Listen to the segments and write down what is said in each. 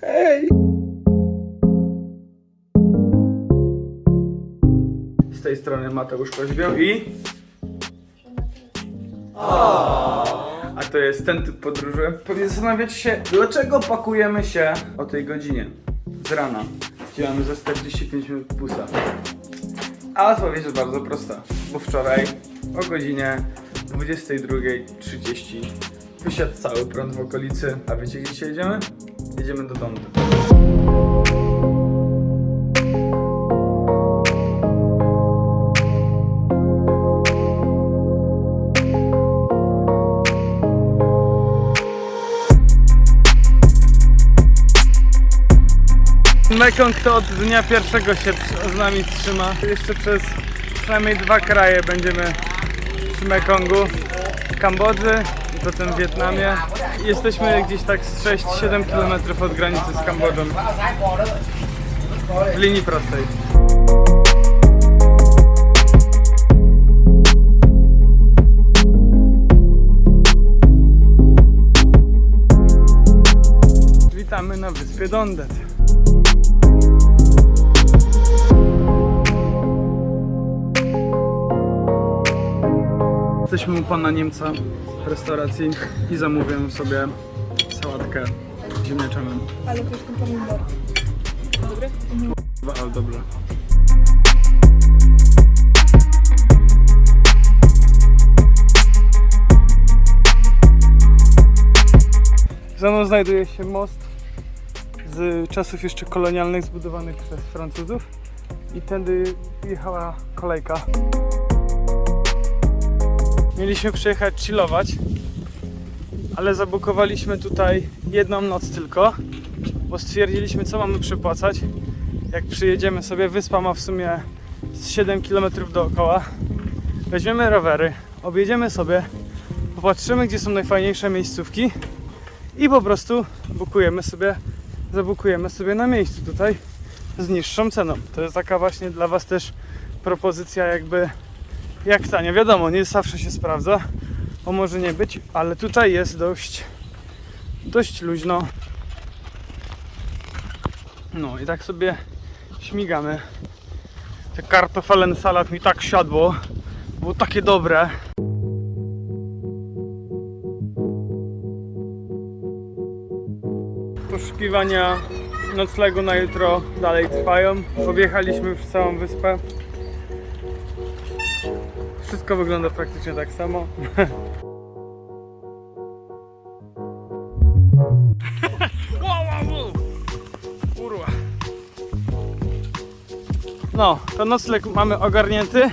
Hej! Z tej strony Mateusz Koźbioł i... A to jest ten typ podróży. Pewnie zastanawiacie się, dlaczego pakujemy się o tej godzinie z rana, gdzie mamy za 45 minut busa. A odpowiedź jest bardzo prosta, bo wczoraj o godzinie 22.30 wysiadł cały prąd w okolicy. A wiecie gdzie dzisiaj jedziemy? Jedziemy do domu. Mekong to od dnia pierwszego się z nami trzyma. Jeszcze przez przynajmniej dwa kraje będziemy przy Mekongu. Kambodży i potem w Wietnamie. Jesteśmy gdzieś tak z 6-7 km od granicy z Kambodżą. W linii prostej. Witamy na wyspie Dondet. Jesteśmy u pana Niemca restauracji i zamówiłem sobie sałatkę ziemniaczaną. Ale też ten pomidor. Dwa, ale dobra. Za mną znajduje się most z czasów jeszcze kolonialnych zbudowany przez Francuzów i tędy jechała kolejka. Mieliśmy przyjechać chillować, ale zabukowaliśmy tutaj jedną noc tylko, bo stwierdziliśmy co mamy przepłacać. Jak przyjedziemy sobie, wyspa ma w sumie z 7 km dookoła. Weźmiemy rowery, objedziemy sobie, popatrzymy gdzie są najfajniejsze miejscówki i po prostu bukujemy sobie, zabukujemy sobie na miejscu tutaj z niższą ceną. To jest taka właśnie dla Was też propozycja jakby jak tanie. Wiadomo, nie zawsze się sprawdza, bo może nie być, ale tutaj jest dość dość luźno. No i tak sobie śmigamy. Te kartofelen salat mi tak siadło. Było takie dobre. Poszukiwania noclegu na jutro dalej trwają. Objechaliśmy już całą wyspę. Wszystko wygląda praktycznie tak samo. No, to nocleg mamy ogarnięty.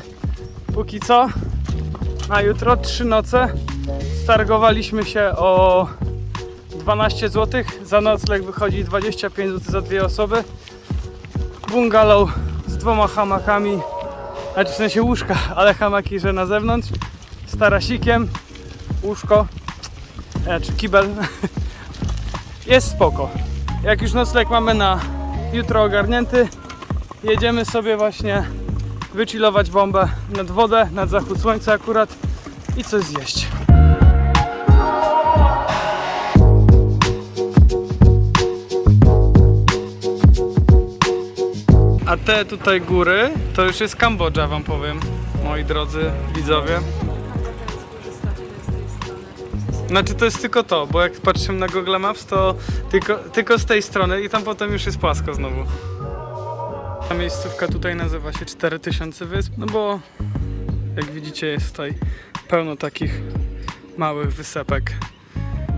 Póki co. Na jutro trzy noce. Stargowaliśmy się o 12 zł. Za nocleg wychodzi 25 zł za dwie osoby. Bungalow z dwoma hamakami. Znaczy w sensie łóżka, ale hamaki, że na zewnątrz. Z tarasikiem. Łóżko. E, czy kibel. Jest spoko. Jak już nocleg mamy na jutro ogarnięty, jedziemy sobie właśnie wychillować bombę nad wodę, nad zachód słońca akurat i coś zjeść. A te tutaj góry to już jest Kambodża wam powiem, moi drodzy widzowie. Znaczy to jest tylko to, bo jak patrzymy na Google Maps to tylko, tylko z tej strony i tam potem już jest płasko znowu. Ta miejscówka tutaj nazywa się 4000 Wysp, no bo jak widzicie jest tutaj pełno takich małych wysepek.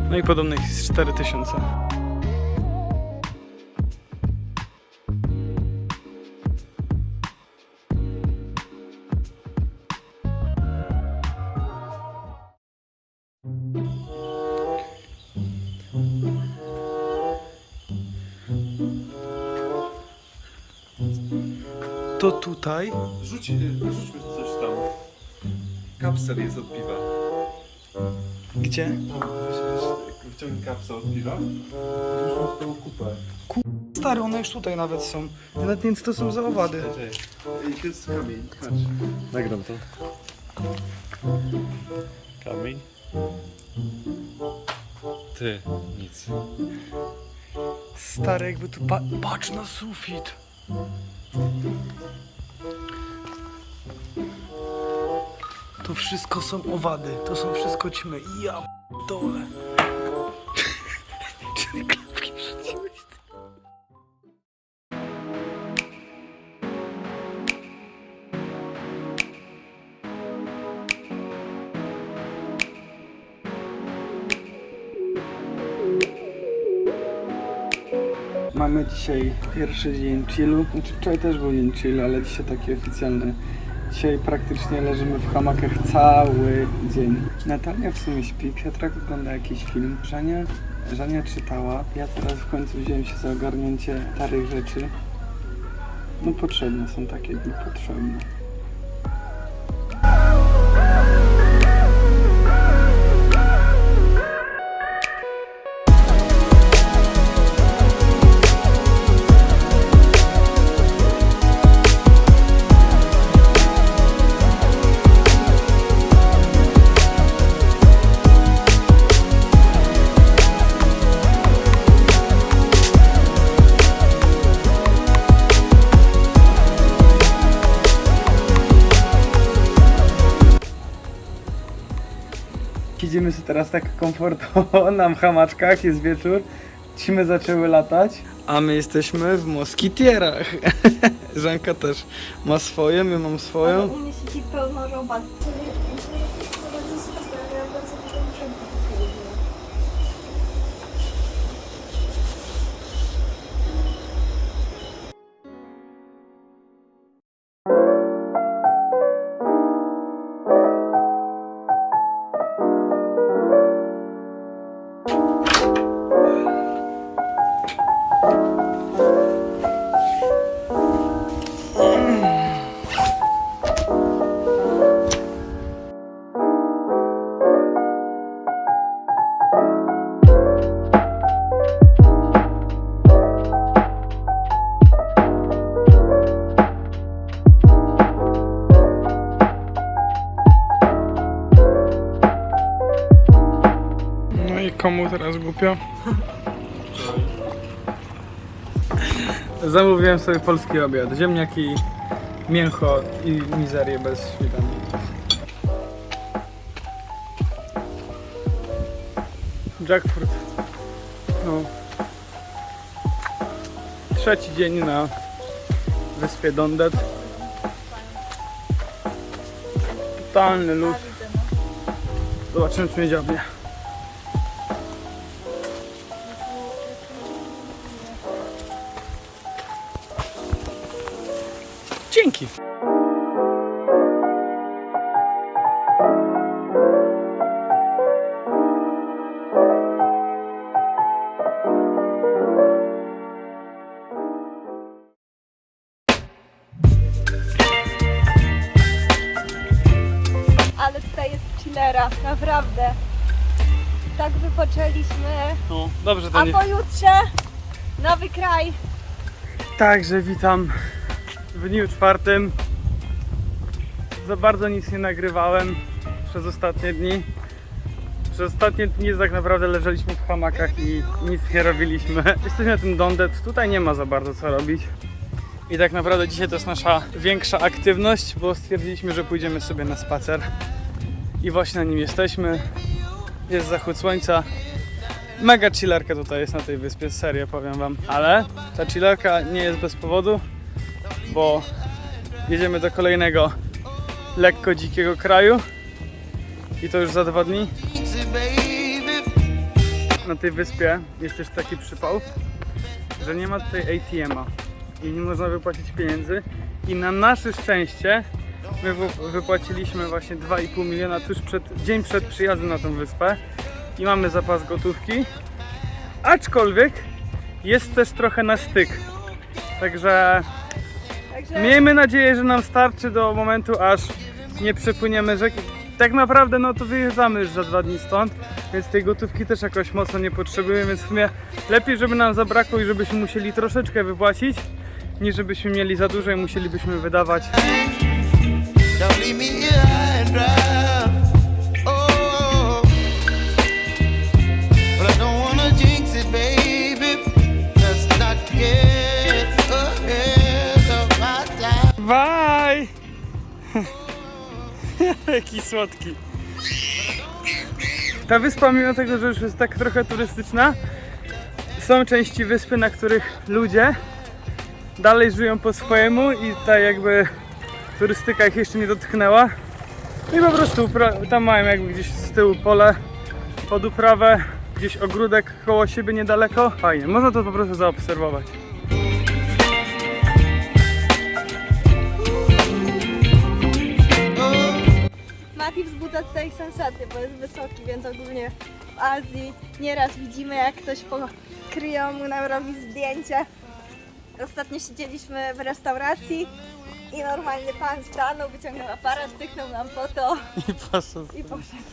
No i podobnych jest 4000. To tutaj Rzuć, rzućmy coś tam. Kapsel jest od piwa. Gdzie? Weź, weź, wyciągnij kapsel od piwa. Rzuć tą kupę. Stary, one już tutaj nawet są. Nawet nie wiem, co to są za owady. Ej, to jest kamień, patrz. Nagram to. Kamień. Ty, nic. Stary, jakby tu pa patrz na sufit. To wszystko są owady, to są wszystko ćmy. Ja dole. Dzisiaj pierwszy dzień chillu. Znaczy wczoraj też był dzień chillu, ale dzisiaj taki oficjalny. Dzisiaj praktycznie leżymy w hamakach cały dzień. Natalia w sumie śpi, Piotrek ogląda jakiś film. Żania, Żania czytała. Ja teraz w końcu wziąłem się za ogarnięcie starych rzeczy. No potrzebne są takie dni, potrzebne. Teraz tak komfortowo na hamaczkach, jest wieczór. Cimy zaczęły latać. A my jesteśmy w moskitierach. Żanka też ma swoje, my mam swoją. U mnie siedzi pełno robak. Komu teraz głupio? Zamówiłem sobie polski obiad. Ziemniaki, mięcho i mizerię bez śmietany. Jackfruit. No. Trzeci dzień na wyspie Dondet. Totalny luz. Zobaczymy czy mnie dziabnie. Naprawdę. Tak wypoczęliśmy. No, dobrze to A nie... pojutrze nowy kraj. Także witam w dniu czwartym. Za bardzo nic nie nagrywałem przez ostatnie dni. Przez ostatnie dni tak naprawdę leżeliśmy w hamakach i nic nie robiliśmy. Jesteśmy na tym Dondet, tutaj nie ma za bardzo co robić. I tak naprawdę dzisiaj to jest nasza większa aktywność, bo stwierdziliśmy, że pójdziemy sobie na spacer. I właśnie na nim jesteśmy. Jest zachód słońca. Mega chillerka tutaj jest na tej wyspie, serio powiem wam. Ale ta chillerka nie jest bez powodu, bo jedziemy do kolejnego lekko dzikiego kraju. I to już za dwa dni. Na tej wyspie jest też taki przypał, że nie ma tutaj ATM-a i nie można wypłacić pieniędzy. I na nasze szczęście my wy- wypłaciliśmy właśnie 2,5 miliona tuż przed, dzień przed przyjazdem na tą wyspę i mamy zapas gotówki. Aczkolwiek jest też trochę na styk. Także Także miejmy nadzieję, że nam starczy do momentu, aż nie przepłyniemy rzeki. Tak naprawdę no to wyjeżdżamy już za dwa dni stąd, więc tej gotówki też jakoś mocno nie potrzebujemy, więc w sumie lepiej, żeby nam zabrakło i żebyśmy musieli troszeczkę wypłacić, niż żebyśmy mieli za dużo i musielibyśmy wydawać. Me here oh. but I don't it, baby. Let's not get ahead of my. Bye. Jaki słodki. Ta wyspa, mimo tego, że już jest tak trochę turystyczna, są części wyspy, na których ludzie dalej żyją po swojemu i ta jakby turystyka ich jeszcze nie dotknęła. I po prostu tam mają jakby gdzieś z tyłu pole pod uprawę, gdzieś ogródek koło siebie niedaleko. Fajnie, można to po prostu zaobserwować. Mati wzbudza tutaj sensację, bo jest wysoki, więc ogólnie w Azji nieraz widzimy jak ktoś pokryją mu nam robi zdjęcie. Ostatnio siedzieliśmy w restauracji i normalnie pan stanął, wyciągnął aparat, tyknął nam foto I poszedł. i poszedł.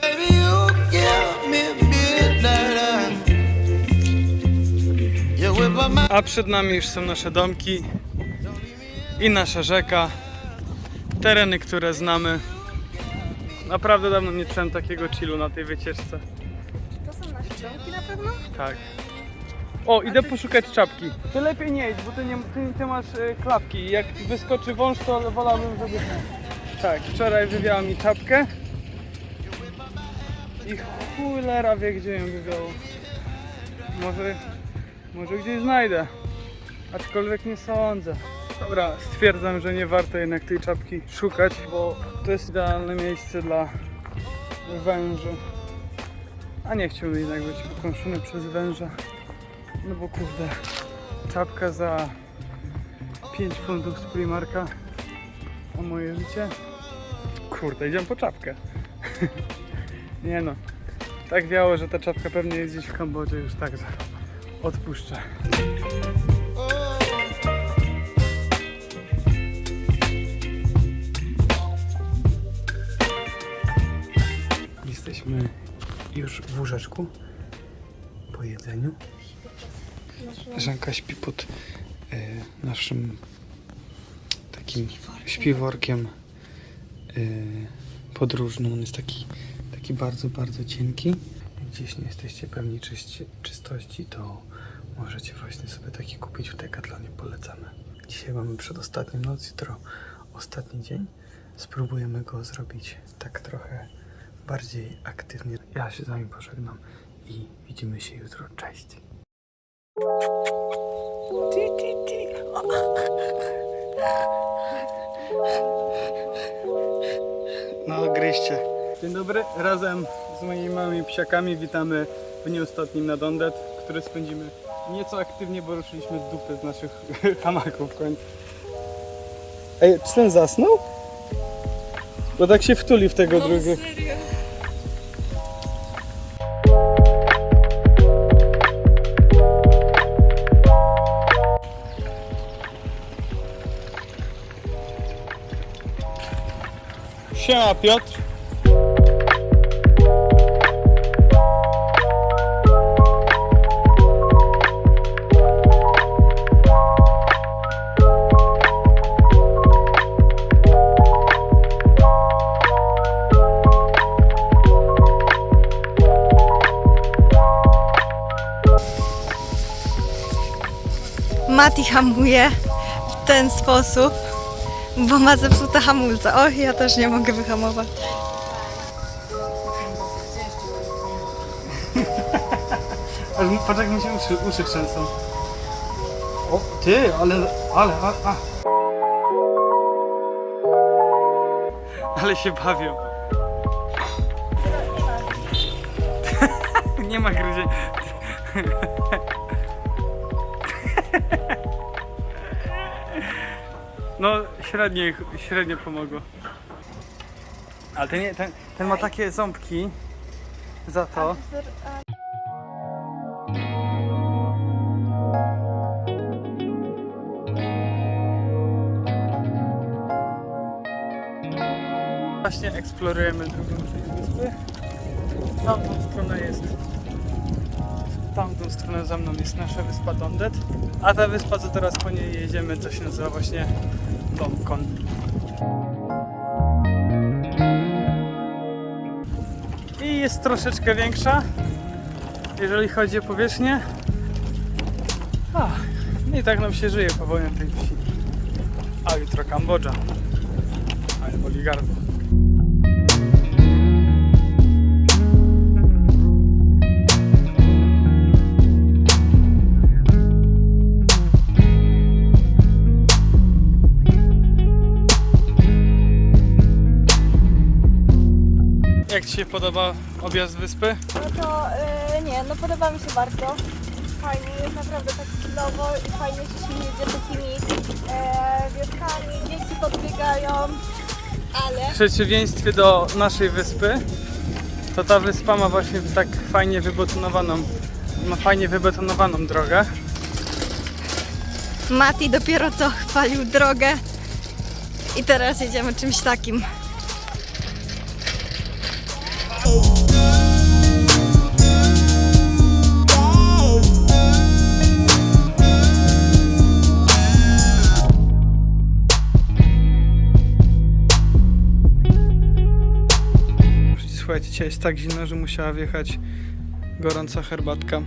Baby, you give me midnight. You whip up my A przed nami już są nasze domki i nasza rzeka. Tereny, które znamy. Naprawdę dawno nie czułem takiego chillu na tej wycieczce. To są nasze domki na pewno? Tak. O, idę poszukać czapki. Ty lepiej nie idź, bo ty, nie, ty, ty masz y, klapki. Jak wyskoczy wąż, to wolałbym, żeby... Tak, wczoraj wywiała mi czapkę. I cholera wie, gdzie ją wywiało. Może, może gdzieś znajdę. Aczkolwiek nie sądzę. Dobra, stwierdzam, że nie warto jednak tej czapki szukać, bo to jest idealne miejsce dla węży. A nie chciałbym jednak być ukąszony przez węża. No bo kurde, czapka za 5 funtów z Primarka o moje życie. Kurde, idziemy po czapkę. nie no, tak wiało, że ta czapka pewnie jest gdzieś w Kambodży już także odpuszczę. Jesteśmy już w łóżeczku po jedzeniu. Żanka śpi pod e, naszym takim śpiworkiem e, podróżnym. On jest taki, taki bardzo, bardzo cienki. Gdzieś nie jesteście pewni czyści, czystości, to możecie właśnie sobie taki kupić w Decathlonie. Polecamy. Dzisiaj mamy przedostatnią noc, jutro ostatni dzień. Spróbujemy go zrobić tak trochę bardziej aktywnie. Ja się z wami pożegnam i widzimy się jutro. Cześć. Ti, ti, ti. No, gryźcie. Dzień dobry, razem z moimi małymi psiakami witamy w dniu ostatnim na Dondet, który spędzimy nieco aktywnie, bo ruszyliśmy z dupy z naszych hamaków w końcu. Ej, czy ten zasnął? Bo tak się wtuli w tego drugiego. serio? Siema Piotr. Mati hamuje w ten sposób, bo ma zepsute hamulce. Och, ja też nie mogę wyhamować. Aż mi- Patrz jak mi się uszy, uszy trzęsą. O, ty, ale, ale, a, a. Ale się bawią. Nie ma gryzień. No, średnie, średnio pomogło. Ale ten, ten, ten ma takie ząbki za to. Właśnie eksplorujemy drugą część wyspy. Tamtą stronę jest. Tamtą stronę za mną jest nasza wyspa Dondet. A ta wyspa, co teraz po niej jedziemy, to się nazywa właśnie Domkon. I jest troszeczkę większa, jeżeli chodzi o powierzchnię. A, no i tak nam się żyje powoli na tej wsi. A jutro Kambodża. Ale boli Jak Ci się podoba objazd wyspy? No to yy, nie, no podoba mi się bardzo. Fajnie, jest naprawdę tak chwilowo i fajnie że się jedzie takimi e, wioskami, dzieci podbiegają, ale W przeciwieństwie do naszej wyspy, to ta wyspa ma właśnie tak fajnie wybetonowaną, ma fajnie wybetonowaną drogę. Mati dopiero co chwalił drogę i teraz jedziemy czymś takim. Dzisiaj jest tak zimno, że musiała wjechać gorąca herbatka.